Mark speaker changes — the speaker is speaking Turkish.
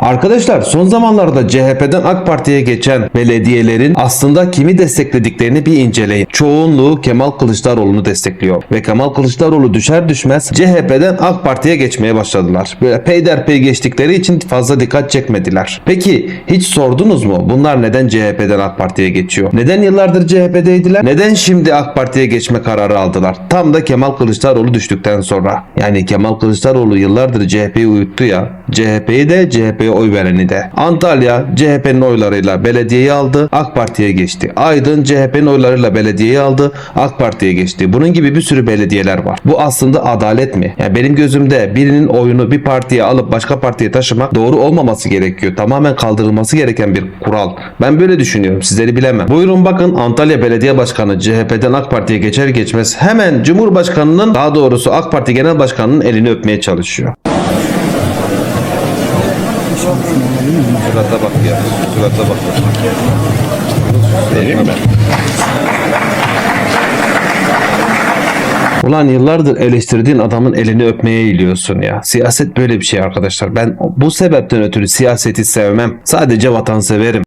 Speaker 1: Arkadaşlar son zamanlarda CHP'den AK Parti'ye geçen belediyelerin aslında kimi desteklediklerini bir inceleyin. Çoğunluğu Kemal Kılıçdaroğlu'nu destekliyor. Ve Kemal Kılıçdaroğlu düşer düşmez CHP'den AK Parti'ye geçmeye başladılar. Böyle peyderpey geçtikleri için fazla dikkat çekmediler. Peki hiç sordunuz mu bunlar neden CHP'den AK Parti'ye geçiyor? Neden yıllardır CHP'deydiler? Neden şimdi AK Parti'ye geçme kararı aldılar? Tam da Kemal Kılıçdaroğlu düştükten sonra. Yani Kemal Kılıçdaroğlu yıllardır CHP'yi uyuttu ya. CHP'yi de CHP'ye oy vereni de. Antalya CHP'nin oylarıyla belediyeyi aldı. AK Parti'ye geçti. Aydın CHP'nin oylarıyla belediyeyi aldı. AK Parti'ye geçti. Bunun gibi bir sürü belediyeler var. Bu aslında adalet mi? Yani benim gözümde birinin oyunu bir partiye alıp başka partiye taşımak doğru olmaması gerekiyor. Tamamen kaldırılması gereken bir kural. Ben böyle düşünüyorum. Sizleri bilemem. Buyurun bakın Antalya Belediye Başkanı CHP'den AK Parti'ye geçer geçmez hemen Cumhurbaşkanı'nın daha doğrusu AK Parti Genel Başkanı'nın elini öpmeye çalışıyor. Surata bak ya. Surata bak. Ulan yıllardır eleştirdiğin adamın elini öpmeye eğiliyorsun ya. Siyaset böyle bir şey arkadaşlar. Ben bu sebepten ötürü siyaseti sevmem. Sadece vatan severim.